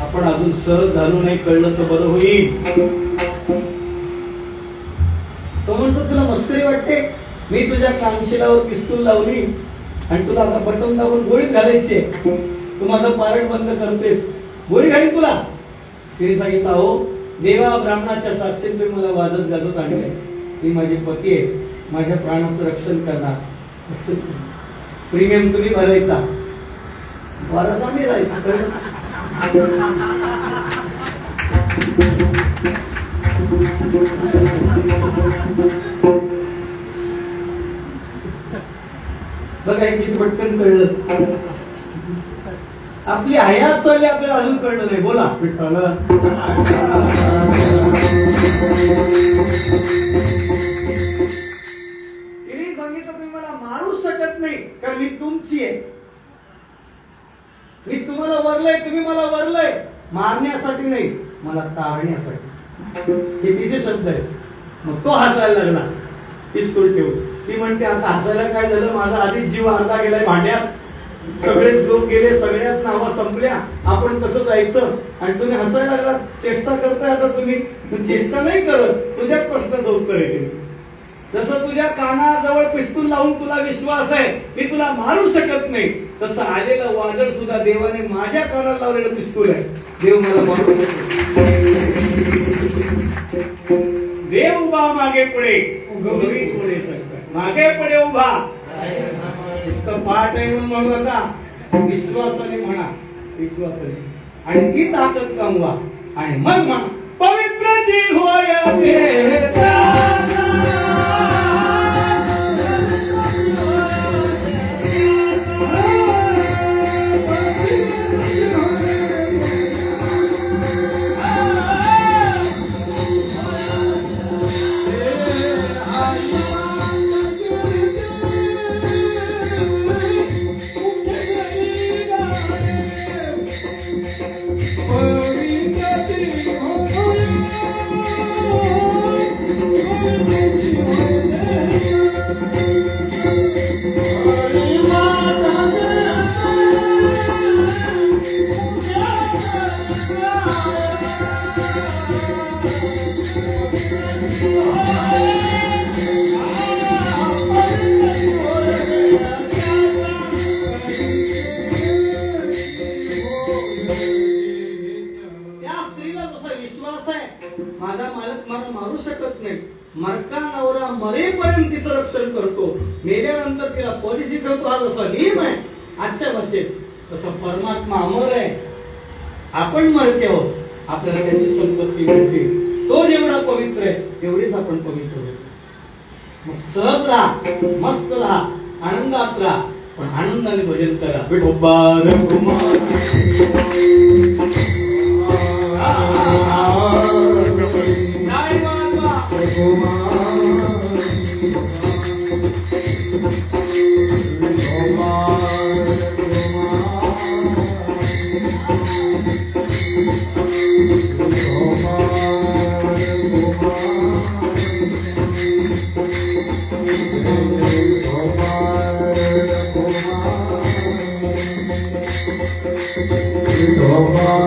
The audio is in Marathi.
आपण अजून सहज जाणू नाही कळलं तर बरं होईल. तो म्हणतो तुला मस्करी वाटते? मी तुझ्या कानशिलावर पिस्तूल लावली आणि तुला आता बटन दाबून गोळी घालायची. तू माझं पारण बंद करतेस. गोळी घालीन तुला. तिने सांगितलं अहो देवा ब्राह्मणाच्या साक्षीत मी मला वाजत गाजत आणले ती माझी पती आहे. माझ्या प्राणाचं रक्षण करणार. प्रीमियम तुम्ही भरायचा. वारसा मी राहायचा. बघा एक किती पटकन कळलं. आपली आया चालली आपल्याला अजून कळलं नाही. बोला. मी तुम्हाला वरलंय तुम्ही मला वरलंय. मारण्यासाठी नाही मला तारण्यासाठी. हे तिचे शब्द आहे मग तो हसायला लागला. पिस्तूल ठेवून. ती म्हणते आता हसायला काय झालं? माझा आधीच जीव हाता गेलाय भांड्यात. सगळेच लोक गेले सगळ्याच नावा संपल्या. आपण कसं जायचं? आणि तुम्ही हसायला लागला चेष्टा करताय आता तुम्ही. पण चेष्टा नाही करत. तुझ्याच प्रश्नाचं उत्तर आहे जसं तुझ्या कानाजवळ पिस्तूल लावून तुला विश्वास आहे मी तुला मारू शकत नाही तसं आलेलं वादळ सुद्धा देवाने माझ्या कानाला लावलेलं पिस्तूल आहे. देव मला मारू देव उभा मागे पुढे गौरी पुढे मागे पुढे उभा. नुसतं पाठ आहे म्हणून म्हणू नका. विश्वासाने म्हणा. विश्वासाने. आणि ती ताकद कमवा आणि मग म्हणा पवित्र जी होय शकत नाही. मरका नवरा मरेपर्यंत तिचं रक्षण करतो. मेल्यानंतर तिला पॉलिसी ठेवतो हा जसा नियम आहे. आजच्या भाषेत तसं परमात्मा अमर आहे. आपण मरते आहोत. आपल्याला त्याची संपत्ती मिळते. तो जेवढा पवित्र आहे तेवढीच आपण पवित्र होतो मग सहज राहा मस्त राहा आनंदात राहा पण आनंदाने भजन करा. माझा